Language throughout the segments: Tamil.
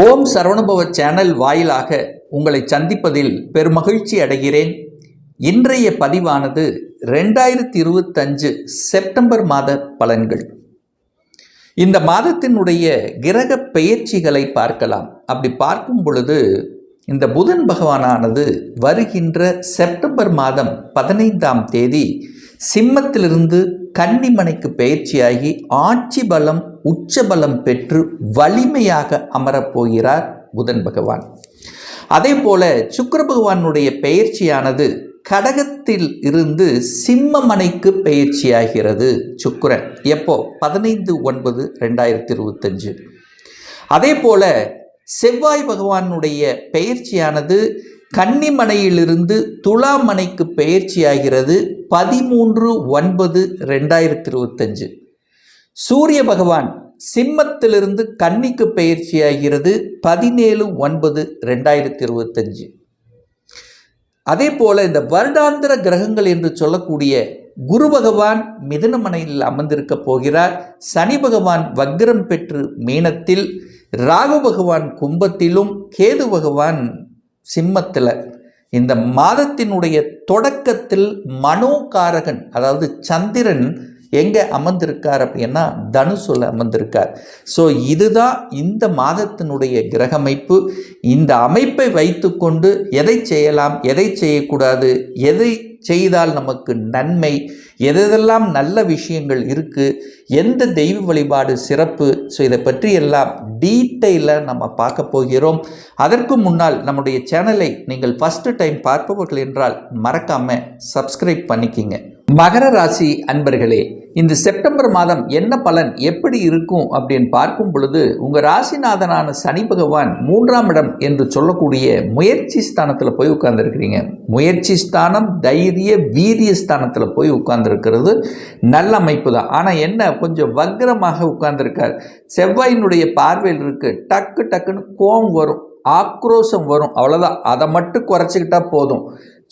ஓம் சரவணுபவ சேனல் வாயிலாக உங்களை சந்திப்பதில் பெருமகிழ்ச்சி அடைகிறேன். இன்றைய பதிவானது ரெண்டாயிரத்தி இருபத்தஞ்சு செப்டம்பர் மாத பலன்கள். இந்த மாதத்தினுடைய கிரக பெயர்ச்சிகளை பார்க்கலாம். அப்படி பார்க்கும் பொழுது இந்த புதன் பகவானானது வருகின்ற செப்டம்பர் மாதம் பதினைந்தாம் தேதி சிம்மத்திலிருந்து கன்னிமனைக்கு பயிற்சியாகி ஆட்சி பலம் உச்ச பலம் பெற்று வலிமையாக அமரப்போகிறார் புதன் பகவான். அதே போல சுக்கர பகவானுடைய பெயர்ச்சியானது கடகத்தில் இருந்து சிம்மமனைக்கு பயிற்சியாகிறது சுக்கரன். எப்போ? பதினைந்து ஒன்பது ரெண்டாயிரத்தி இருபத்தஞ்சு அதே போல செவ்வாய் பகவானுடைய பெயர்ச்சியானது கன்னிமனையிலிருந்து துலாமனைக்கு பெயர்ச்சியாகிறது பதிமூன்று ஒன்பது ரெண்டாயிரத்தி இருபத்தஞ்சு சூரிய பகவான் சிம்மத்திலிருந்து கன்னிக்கு பெயர்ச்சியாகிறது பதினேழு ஒன்பது ரெண்டாயிரத்தி இருபத்தஞ்சு அதே போல இந்த வருடாந்திர கிரகங்கள் என்று சொல்லக்கூடிய குரு பகவான் மிதுனமனையில் அமர்ந்திருக்க போகிறார். சனி பகவான் வக்ரம் பெற்று மீனத்தில் ராகு பகவான் கும்பத்திலும் கேது பகவான் சிம்மத்தில் இந்த மாதத்தினுடைய தொடக்கத்தில் மனோகாரகன் அதாவது சந்திரன் எங்கே அமர்ந்திருக்கார் அப்படின்னா தனுசுல அமர்ந்திருக்கார். ஸோ இதுதான் இந்த மாதத்தினுடைய கிரகமைப்பு. இந்த அமைப்பை வைத்துக்கொண்டு எதை செய்யலாம் எதை செய்யக்கூடாது எதை செய்தால் நமக்கு நன்மை எதெல்லாம் நல்ல விஷயங்கள் இருக்குது எந்த தெய்வ வழிபாடு சிறப்பு ஸோ இதை பற்றி எல்லாம் டீட்டெயிலாக நம்ம பார்க்க போகிறோம். அதற்கு முன்னால் நம்முடைய சேனலை நீங்கள் ஃபஸ்ட்டு டைம் பார்ப்பவர்கள் என்றால் மறக்காமல் சப்ஸ்கிரைப் பண்ணிக்கிங்க. மகர ராசி அன்பர்களே இந்த செப்டம்பர் மாதம் என்ன பலன் எப்படி இருக்கும் அப்படின்னு பார்க்கும் பொழுது உங்கள் ராசிநாதனான சனி பகவான் மூன்றாம் இடம் என்று சொல்லக்கூடிய முயற்சி ஸ்தானத்தில் போய் உட்கார்ந்துருக்கிறீங்க. முயற்சி ஸ்தானம் தைரிய வீரிய ஸ்தானத்தில் போய் உட்கார்ந்துருக்கிறது. நல்ல அமைப்பு தான். ஆனால் என்ன கொஞ்சம் வக்ரமாக உட்கார்ந்துருக்கார். செவ்வாயினுடைய பார்வையில் இருக்குது டக்கு டக்குன்னு கோபம் வரும். ஆக்ரோஷம் வரும். அவ்வளோதான் அதை மட்டும் குறைச்சிக்கிட்டா போதும்.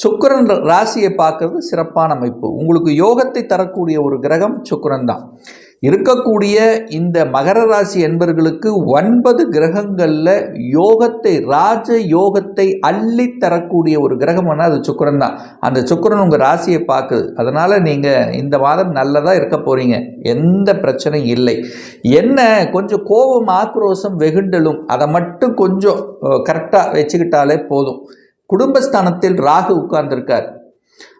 சுக்கரன் ராசியை பார்க்கறது சிறப்பான அமைப்பு. உங்களுக்கு யோகத்தை தரக்கூடிய ஒரு கிரகம் சுக்கரன் தான். இருக்கக்கூடிய இந்த மகர ராசி என்பர்களுக்கு ஒன்பது கிரகங்களில் யோகத்தை ராஜ யோகத்தை அள்ளி தரக்கூடிய ஒரு கிரகம்னா அது சுக்கரன் தான். அந்த சுக்கரன் உங்கள் ராசியை பார்க்குது. அதனால் நீங்கள் இந்த மாதம் நல்லதாக இருக்க போகிறீங்க எந்த பிரச்சனையும் இல்லை. என்ன? கொஞ்சம் கோபம் ஆக்ரோஷம் வெகுண்டலும் அதை மட்டும் கொஞ்சம் கரெக்டாக வச்சுக்கிட்டாலே போதும். குடும்பஸ்தானத்தில் ராகு உட்கார்ந்திருக்கார்.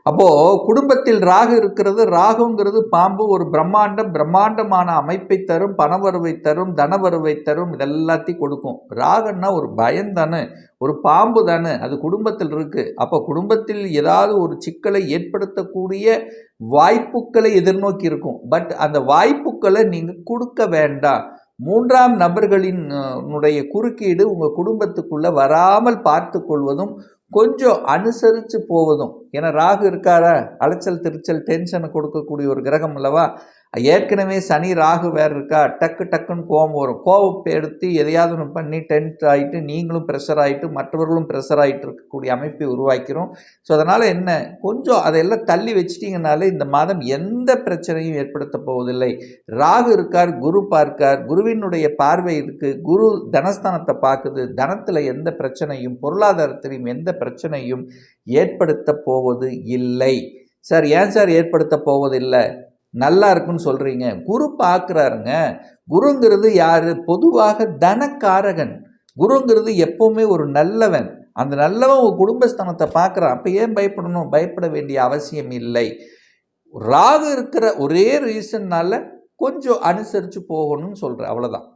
அப்போது குடும்பத்தில் ராகு இருக்கிறது ராகுங்கிறது பாம்பு ஒரு பிரம்மாண்டம் பிரம்மாண்டமான அமைப்பை தரும் பணவருவை தரும் தனவருவை தரும் இதெல்லாத்தையும் கொடுக்கும். ராகுன்னா ஒரு பயம் தானே ஒரு பாம்பு தானே அது குடும்பத்தில் இருக்குது அப்போ குடும்பத்தில் ஏதாவது ஒரு சிக்கலை ஏற்படுத்தக்கூடிய வாய்ப்புகளை எதிர்நோக்கி இருக்கும். பட் அந்த வாய்ப்புகளை நீங்கள் கொடுக்க வேண்டாம். மூன்றாம் நபர்களின் குறுக்கீடு உங்கள் குடும்பத்துக்குள்ளே வராமல் பார்த்து கொள்வதும் கொஞ்சம் அனுசரித்து போவதும். ஏன்னா ராகு இருக்காரா? அலைச்சல் திருச்சல் டென்ஷனை கொடுக்கக்கூடிய ஒரு கிரகம் அல்லவா? ஏற்கனவே சனி ராகு வேறு இருக்கா? டக்கு டக்குன்னு கோபம் வரும். கோபத்தை எடுத்து எதையாவது ஒன்று பண்ணி டென்ட் ஆகிட்டு நீங்களும் ப்ரெஷர் ஆகிட்டு மற்றவர்களும் ப்ரெஷர் ஆகிட்டு இருக்கக்கூடிய அமைப்பை உருவாக்கிறோம். ஸோ அதனால் என்ன? கொஞ்சம் அதையெல்லாம் தள்ளி வச்சிட்டிங்கனாலே இந்த மாதம் எந்த பிரச்சனையும் ஏற்படுத்த போவதில்லை. ராகு இருக்கார் குரு பார்க்கார் குருவினுடைய பார்வை இருக்குது குரு தனஸ்தானத்தை பார்க்குது. தனத்தில் எந்த பிரச்சனையும் பொருளாதாரத்திலையும் எந்த பிரச்சனையும் ஏற்படுத்த போவது இல்லை சார் ஏன் சார் ஏற்படுத்த போவதில்லை? நல்லா இருக்குன்னு சொல்கிறீங்க குரு பார்க்குறாருங்க. குருங்கிறது யார்? பொதுவாக தனக்காரகன். குருங்கிறது எப்போவுமே ஒரு நல்லவன். அந்த நல்லவன் உங்கள் குடும்பஸ்தானத்தை பார்க்குறான். அப்போ ஏன் பயப்படணும்? பயப்பட வேண்டிய அவசியம் இல்லை. ராகு இருக்கிற ஒரே ரீசன்னால் கொஞ்சம் அனுசரித்து போகணும்னு சொல்கிறேன் அவ்வளோதான்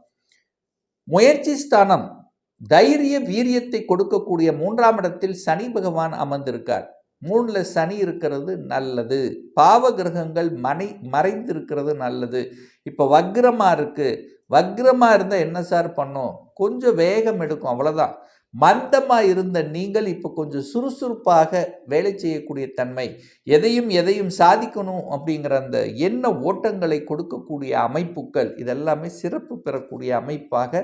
முயற்சி ஸ்தானம். தைரிய வீரியத்தை கொடுக்கக்கூடிய மூன்றாம் இடத்தில் சனி பகவான் அமர்ந்திருக்கார். மூணில் சனி இருக்கிறது நல்லது. பாவ கிரகங்கள் மனை மறைந்திருக்கிறது நல்லது. இப்போ வக்ரமாக இருக்குது வக்ரமாக இருந்தால் என்ன சார் பண்ணும்? கொஞ்சம் வேகம் எடுக்கும் அவ்வளோதான் மந்தமாக இருந்த நீங்கள் இப்போ கொஞ்சம் சுறுசுறுப்பாக வேலை செய்யக்கூடிய தன்மை. எதையும் எதையும் சாதிக்கணும் அப்படிங்கிற அந்த எண்ண ஓட்டங்களை கொடுக்கக்கூடிய அமைப்புகள் இதெல்லாமே சிறப்பு பெறக்கூடிய அமைப்பாக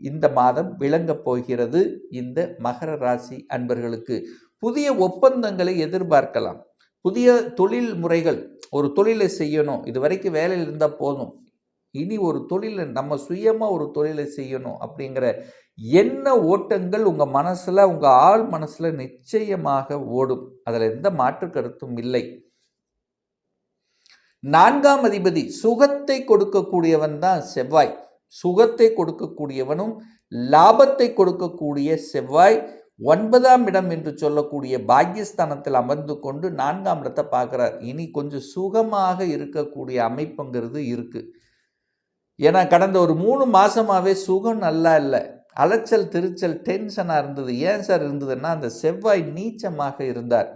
இந்த மாதம் விளங்கப் போகிறது. இந்த மகர ராசி அன்பர்களுக்கு. புதிய ஒப்பந்தங்களை எதிர்பார்க்கலாம். புதிய தொழில் முறைகள் ஒரு தொழிலை செய்யணும். இது வரைக்கும் வேலையில் இருந்தால் போதும். இனி ஒரு தொழிலை நம்ம சுயமாக ஒரு தொழிலை செய்யணும் அப்படிங்கிற என்ன ஓட்டங்கள் உங்கள் மனசில் உங்கள் ஆள் மனசில் நிச்சயமாக ஓடும். அதில் எந்த மாற்று கருத்தும் இல்லை. நான்காம் அதிபதி சுகத்தை கொடுக்கக்கூடியவன் தான் செவ்வாய். சுகத்தை கொடுக்கக்கூடியவனும் லாபத்தை கொடுக்கக்கூடிய செவ்வாய். ஒன்பதாம் இடம் என்று சொல்லக்கூடிய பாக்கியஸ்தானத்தில் அமர்ந்து கொண்டு நான்காம் இடத்தை பார்க்குறார். இனி கொஞ்சம் சுகமாக இருக்கக்கூடிய அமைப்புங்கிறது இருக்குது ஏன்னா கடந்த ஒரு மூணு மாதமாகவே சுகம் நல்லா இல்லை. அலைச்சல் திருச்சல் டென்ஷனாக இருந்தது. ஏன் சார் இருந்ததுன்னா அந்த செவ்வாய் நீச்சமாக இருந்தார்.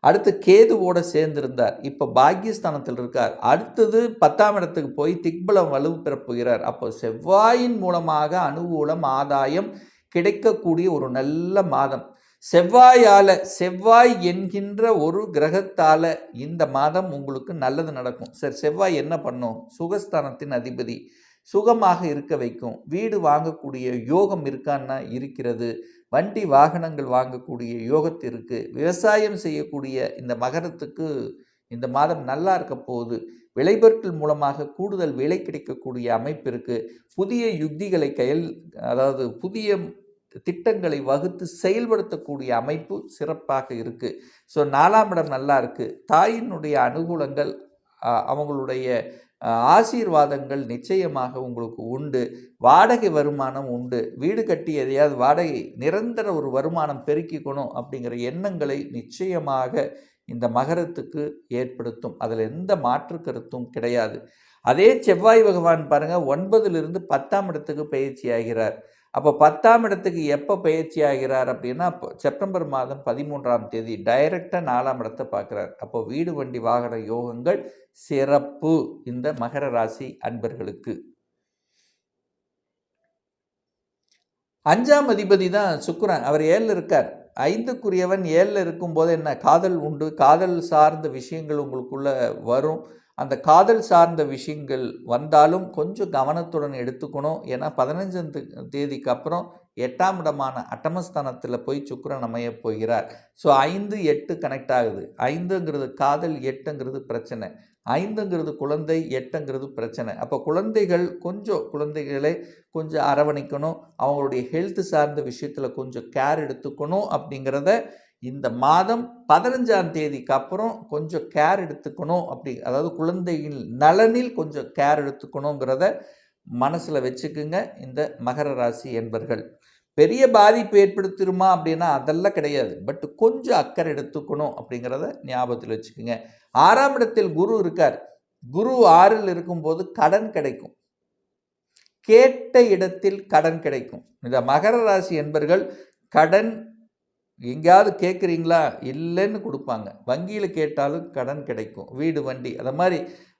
அடுத்து கேதுவோட சேர்ந்திருந்தார். இப்போ பாக்கியஸ்தானத்தில் இருக்கார். அடுத்தது பத்தாம் இடத்துக்கு போய் திக்பலம் வலுவு பெறப் போகிறார். அப்போ செவ்வாயின் மூலமாக அனுகூலம் ஆதாயம் கிடைக்கக்கூடிய ஒரு நல்ல மாதம். செவ்வாயால் செவ்வாய் என்கின்ற ஒரு கிரகத்தால் இந்த மாதம் உங்களுக்கு நல்லது நடக்கும். சார் செவ்வாய் என்ன பண்ணும்? சுகஸ்தானத்தின் அதிபதி. சுகமாக இருக்க வைக்கும். வீடு வாங்கக்கூடிய யோகம் இருக்கான்னா இருக்கிறது. வண்டி வாகனங்கள் வாங்கக்கூடிய யோகத்திற்கு விவசாயம் செய்யக்கூடிய இந்த மகரத்துக்கு இந்த மாதம் நல்லா இருக்க போகுது. விளைபொருட்கள் மூலமாக கூடுதல் விலை கிடைக்கக்கூடிய அமைப்பிற்கு புதிய யுக்திகளை கையில் அதாவது புதிய திட்டங்களை வகுத்து செயல்படுத்தக்கூடிய அமைப்பு சிறப்பாக இருக்குது ஸோ நாலாம் இடம் நல்லா இருக்குது தாயினுடைய அனுகூலங்கள் அவங்களுடைய ஆசீர்வாதங்கள் நிச்சயமாக உங்களுக்கு உண்டு. வாடகை வருமானம் உண்டு. வீடு கட்டி எதையாவது வாடகை நிரந்தர ஒரு வருமானம் பெருக்கிக்கணும் அப்படிங்கிற எண்ணங்களை நிச்சயமாக இந்த மகரத்துக்கு ஏற்படுத்தும். அதில் எந்த மாற்று கருத்தும் கிடையாது. அதே செவ்வாய் பகவான் பாருங்கள் ஒன்பதுலேருந்து பத்தாம் இடத்துக்கு பயிற்சி ஆகிறார். அப்போ பத்தாம் இடத்துக்கு எப்போ பயிற்சி ஆகிறார் அப்படின்னா செப்டம்பர் மாதம் பதிமூன்றாம் தேதி டைரெக்டாக நாலாம் இடத்தை பார்க்குறார். அப்போ வீடு வண்டி வாகன யோகங்கள் சிறப்பு இந்த மகர ராசி அன்பர்களுக்கு. அஞ்சாம் அதிபதி தான் சுக்குரன். அவர் ஏழில் இருக்கார். ஐந்துக்குரியவன் ஏழில் இருக்கும்போது என்ன? காதல் உண்டு. காதல் சார்ந்த விஷயங்கள் உங்களுக்குள்ளே வரும். அந்த காதல் சார்ந்த விஷயங்கள் வந்தாலும் கொஞ்சம் கவனத்துடன் எடுத்துக்கணும். ஏன்னா பதினஞ்சாம் தேதிக்கு அப்புறம் எட்டாம் இடமான அட்டமஸ்தானத்தில் போய் சுக்கரன் அமைய போகிறார். ஸோ ஐந்து எட்டு கனெக்ட் ஆகுது. ஐந்துங்கிறது காதல் எட்டுங்கிறது பிரச்சனை. ஐந்துங்கிறது குழந்தை எட்டுங்கிறது பிரச்சனை. அப்போ குழந்தைகள் கொஞ்சம் குழந்தைகளை கொஞ்சம் அரவணைக்கணும். அவங்களுடைய ஹெல்த் சார்ந்த விஷயத்தில் கொஞ்சம் கேர் எடுத்துக்கணும் அப்படிங்கிறத இந்த மாதம் பதினஞ்சாம் தேதிக்கு அப்புறம் கொஞ்சம் கேர் எடுத்துக்கணும் அப்படி. அதாவது குழந்தையின் நலனில் கொஞ்சம் கேர் எடுத்துக்கணுங்கிறத மனசில் வச்சுக்குங்க. இந்த மகர ராசி என்பர்கள். பெரிய பாதிப்பு ஏற்படுத்திடுமா அப்படின்னா அதெல்லாம் கிடையாது. பட் கொஞ்சம் அக்கறை எடுத்துக்கணும் அப்படிங்கிறத ஞாபகத்தில் வச்சுக்கோங்க. ஆறாம் இடத்தில் குரு இருக்கார். குரு ஆறில் இருக்கும்போது கடன் கிடைக்கும். கேட்ட இடத்தில் கடன் கிடைக்கும். இந்த மகர ராசி என்பர்கள் கடன் எங்கேயாவது கேட்குறீங்களா? இல்லைன்னு கொடுப்பாங்க. வங்கியில் கேட்டாலும் கடன் கிடைக்கும். வீடு வண்டி அதை மாதிரி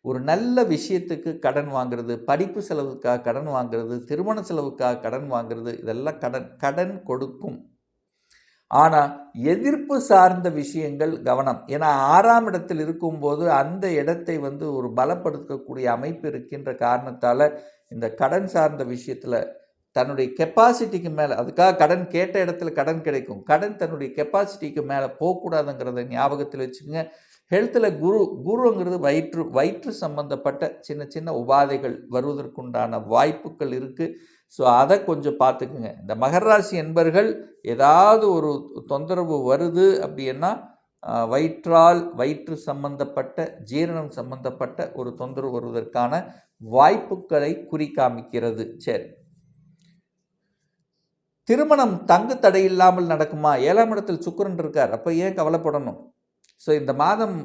ஒரு நல்ல விஷயத்துக்கு கடன் வாங்குறது படிப்பு செலவுக்காக கடன் வாங்குறது திருமண செலவுக்காக கடன் வாங்குறது இதெல்லாம் கடன் கடன் கொடுக்கும். ஆனால் எதிர்ப்பு சார்ந்த விஷயங்கள் கவனம். ஏன்னா ஆறாம் இடத்தில் இருக்கும்போது அந்த இடத்தை வந்து ஒரு பலப்படுத்தக்கூடிய அமைப்பு இருக்கின்ற காரணத்தால் இந்த கடன் சார்ந்த விஷயத்தில் தன்னுடைய கெப்பாசிட்டிக்கு மேலே அதுக்காக கடன் கேட்ட இடத்துல கடன் கிடைக்கும். கடன் தன்னுடைய கெப்பாசிட்டிக்கு மேலே போகக்கூடாதுங்கிறத ஞாபகத்தில் வச்சுக்கோங்க. ஹெல்த்தில் குரு குருங்கிறது வயிற்று வயிற்று சம்பந்தப்பட்ட சின்ன சின்ன உபாதைகள் வருவதற்குண்டான வாய்ப்புகள் இருக்குது ஸோ அதை கொஞ்சம் பார்த்துக்குங்க. இந்த மகராசி என்பர்கள் ஏதாவது ஒரு தொந்தரவு வருது அப்படின்னா வயிற்றால் வயிற்று சம்பந்தப்பட்ட ஜீரணம் சம்பந்தப்பட்ட ஒரு தொந்தரவு வருவதற்கான வாய்ப்புகளை குறிக்காமிக்கிறது சரி. திருமணம் தங்கு தடை இல்லாமல் நடக்குமா? ஏழாம் இடத்தில் சுக்கரன் இருக்கார். அப்போ ஏன் கவலைப்படணும்? ஸோ இந்த மாதம்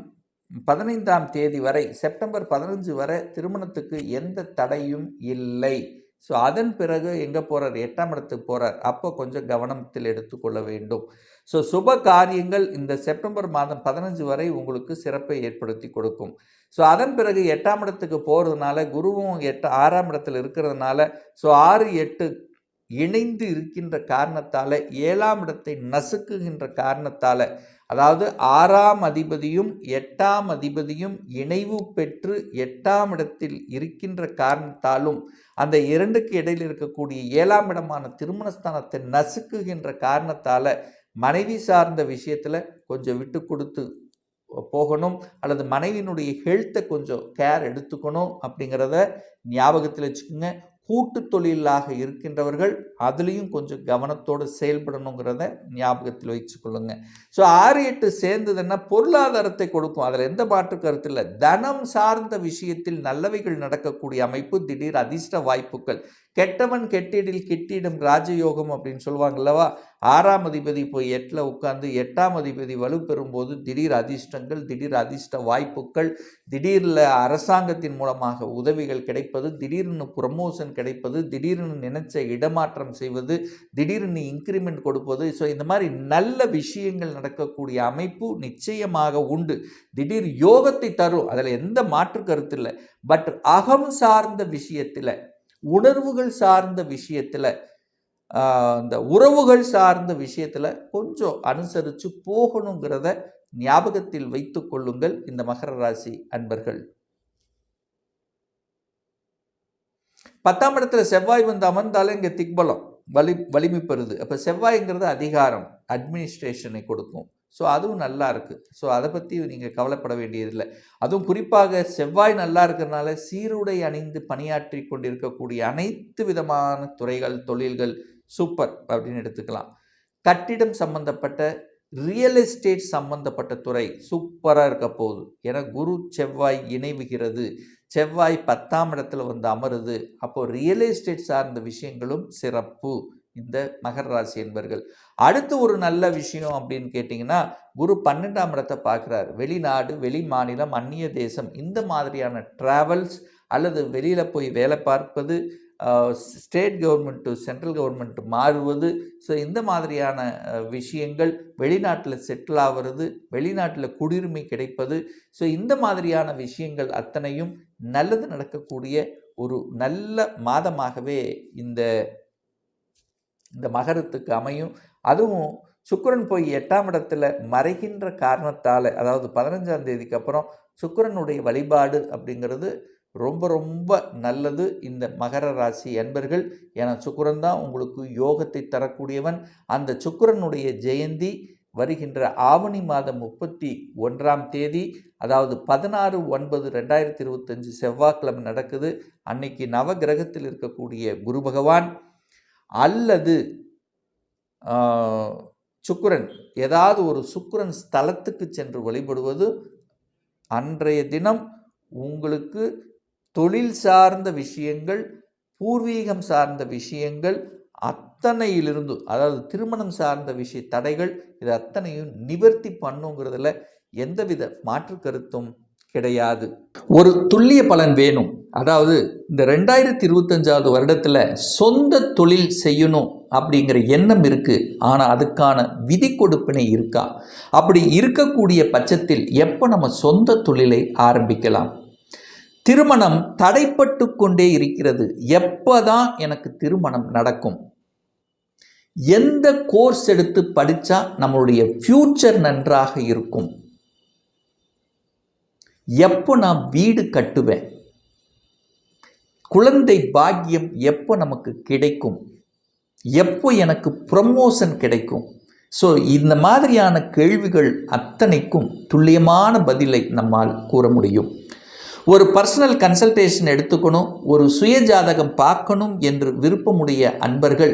பதினைந்தாம் தேதி வரை செப்டம்பர் பதினஞ்சு வரை திருமணத்துக்கு எந்த தடையும் இல்லை. ஸோ அதன் பிறகு எங்கே போகிறார் எட்டாம் இடத்துக்கு போகிறார் அப்போ கொஞ்சம் கவனத்தில் எடுத்துக்கொள்ள வேண்டும். ஸோ சுப காரியங்கள் இந்த செப்டம்பர் மாதம் பதினஞ்சு வரை உங்களுக்கு சிறப்பை ஏற்படுத்தி கொடுக்கும். ஸோ அதன் பிறகு எட்டாம் இடத்துக்கு போகிறதுனால குருவும் எட்டு ஆறாம் இடத்துல இருக்கிறதுனால ஸோ ஆறு எட்டு இணைந்து இருக்கின்ற காரணத்தால் ஏழாம் இடத்தை நசுக்குகின்ற காரணத்தால் அதாவது ஆறாம் அதிபதியும் எட்டாம் அதிபதியும் இணைவு பெற்று எட்டாம் இடத்தில் இருக்கின்ற காரணத்தாலும் அந்த இரண்டுக்கு இடையில் இருக்கக்கூடிய ஏழாம் இடமான திருமணஸ்தானத்தை நசுக்குகின்ற காரணத்தால் மனைவி சார்ந்த விஷயத்தில் கொஞ்சம் விட்டு கொடுத்து போகணும் அல்லது மனைவியினுடைய ஹெல்த்தை கொஞ்சம் கேர் எடுத்துக்கணும் அப்படிங்கிறத ஞாபகத்தில் வச்சுக்கோங்க. கூட்டு தொழிலாக இருக்கின்றவர்கள் அதுலேயும் கொஞ்சம் கவனத்தோடு செயல்படணுங்கிறத ஞாபகத்தில் வச்சுக்கொள்ளுங்க. ஸோ ஆறு எட்டு சேர்ந்ததுன்னா பொருளாதாரத்தை கொடுக்கும். அதில் எந்த மாற்று கருத்து இல்லை தனம் சார்ந்த விஷயத்தில் நல்லவைகள் நடக்கக்கூடிய அமைப்பு திடீர் அதிர்ஷ்ட வாய்ப்புகள். கெட்டவன் கெட்டிடில் கெட்டிடும் ராஜயோகம் அப்படின்னு சொல்லுவாங்கல்லவா ஆறாம் அதிபதி போய் எட்டில் உட்காந்து எட்டாம் அதிபதி வலுப்பெறும் போது திடீர் அதிர்ஷ்டங்கள் திடீர் அதிர்ஷ்ட வாய்ப்புகள் திடீரில் அரசாங்கத்தின் மூலமாக உதவிகள் கிடைப்பது திடீர்னு ப்ரமோஷன் கிடைப்பது திடீர்னு நினைச்ச இடமாற்றம் செய்வது திடீர்னு இன்க்ரிமெண்ட் கொடுப்பது. ஸோ இந்த மாதிரி நல்ல விஷயங்கள் நடக்கக்கூடிய அமைப்பு நிச்சயமாக உண்டு. திடீர் யோகத்தை தரும். அதில் எந்த மாற்று கருத்து இல்லை. பட் அகம் சார்ந்த விஷயத்தில் உணர்வுகள் சார்ந்த விஷயத்தில் இந்த உறவுகள் சார்ந்த விஷயத்தில் கொஞ்சம் அனுசரித்து போகணுங்கிறத ஞாபகத்தில் வைத்து கொள்ளுங்கள் இந்த மகர ராசி அன்பர்கள். பத்தாம் இடத்துல செவ்வாய் வந்து அமர்ந்தாலே இங்கே திக்பலம் வலி வலிமை பெறுது. அப்போ செவ்வாய்ங்கிறது அதிகாரம் அட்மினிஸ்ட்ரேஷனை கொடுக்கும். ஸோ அதுவும் நல்லா இருக்குது ஸோ அதை பற்றி நீங்கள் கவலைப்பட வேண்டியதில்லை. அதுவும் குறிப்பாக செவ்வாய் நல்லா இருக்கிறனால சீருடை அணிந்து பணியாற்றி கொண்டிருக்கக்கூடிய அனைத்து விதமான துறைகள் தொழில்கள் சூப்பர் அப்படின்னு எடுத்துக்கலாம். கட்டிடம் சம்பந்தப்பட்ட ரியல் எஸ்டேட் சம்பந்தப்பட்ட துறை சூப்பராக இருக்க போகுது. ஏன்னா குரு செவ்வாய் இணைவுகிறது. செவ்வாய் பத்தாம் இடத்துல வந்து அமருது. அப்போது ரியல் எஸ்டேட் சார்ந்த விஷயங்களும் சிறப்பு. இந்த மகர ராசி என்பர்கள். அடுத்து ஒரு நல்ல விஷயம் அப்படின்னு கேட்டிங்கன்னா குரு பன்னெண்டாம் இடத்தை பார்க்குறார். வெளிநாடு வெளி மாநிலம் அந்நிய தேசம் இந்த மாதிரியான ட்ராவல்ஸ் அல்லது வெளியில் போய் வேலை பார்ப்பது state government to central government மாறுவது. ஸோ இந்த மாதிரியான விஷயங்கள் வெளிநாட்டில் செட்டில் ஆகிறது வெளிநாட்டில் குடியுரிமை கிடைப்பது. ஸோ இந்த மாதிரியான விஷயங்கள் அத்தனையும் நல்லது நடக்கக்கூடிய ஒரு நல்ல மாதமாகவே இந்த இந்த மகரத்துக்கு அமையும். அதுவும் சுக்கரன் போய் எட்டாம் இடத்துல மறைகின்ற காரணத்தால் அதாவது பதினஞ்சாம் தேதிக்கு அப்புறம் சுக்கரனுடைய வழிபாடு அப்படிங்கிறது ரொம்ப ரொம்ப நல்லது. இந்த மகர ராசி என்பர்கள் ஏன்னா சுக்கரன் தான் உங்களுக்கு யோகத்தை தரக்கூடியவன். அந்த சுக்கரனுடைய ஜெயந்தி வருகின்ற ஆவணி மாதம் முப்பத்தி ஒன்றாம் தேதி அதாவது பதினாறு ஒன்பது ரெண்டாயிரத்தி இருபத்தஞ்சு செவ்வாய்க்கிழமை நடக்குது. அன்னைக்கு நவ கிரகத்தில் இருக்கக்கூடிய குரு பகவான் அல்லது சுக்கரன் ஏதாவது ஒரு சுக்கரன் ஸ்தலத்துக்கு சென்று வழிபடுவது அன்றைய தினம் உங்களுக்கு தொழில் சார்ந்த விஷயங்கள் பூர்வீகம் சார்ந்த விஷயங்கள் அத்தனையிலிருந்து அதாவது திருமணம் சார்ந்த விஷய தடைகள் இது அத்தனையும் நிவர்த்தி பண்ணுங்கிறதுல எந்தவித மாற்று கருத்தும் கிடையாது. ஒரு துல்லிய பலன் வேணும். அதாவது இந்த ரெண்டாயிரத்தி இருபத்தஞ்சாவது வருடத்தில் சொந்த தொழில் செய்யணும் அப்படிங்கிற எண்ணம் இருக்குது ஆனால் அதுக்கான விதி கொடுப்பினை இருக்கா? அப்படி இருக்கக்கூடிய பட்சத்தில் எப்போ நம்ம சொந்த தொழிலை ஆரம்பிக்கலாம்? திருமணம் தடைப்பட்டு கொண்டே இருக்கிறது. எப்போ தான் எனக்கு திருமணம் நடக்கும்? எந்த கோர்ஸ் எடுத்து படித்தா நம்மளுடைய ஃப்யூச்சர் நன்றாக இருக்கும்? எப்போ நான் வீடு கட்டுவேன்? குழந்தை பாக்கியம் எப்போ நமக்கு கிடைக்கும்? எப்போ எனக்கு ப்ரமோஷன் கிடைக்கும்? ஸோ இந்த மாதிரியான கேள்விகள் அத்தனைக்கும் துல்லியமான பதிலை நம்மால் கூற முடியும். ஒரு பர்சனல் கன்சல்டேஷன் எடுத்துக்கணும் ஒரு சுய ஜாதகம் பார்க்கணும் என்று விருப்பமுடைய அன்பர்கள்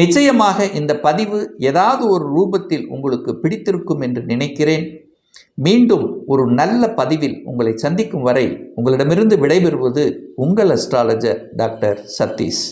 நிச்சயமாக இந்த பதிவு ஏதாவது ஒரு ரூபத்தில் உங்களுக்கு பிடித்திருக்கும் என்று நினைக்கிறேன். மீண்டும் ஒரு நல்ல பதிவில் உங்களை சந்திக்கும் வரை உங்களிடமிருந்து விடைபெறுவது உங்கள் அஸ்ட்ராலஜர் டாக்டர் சதீஷ்.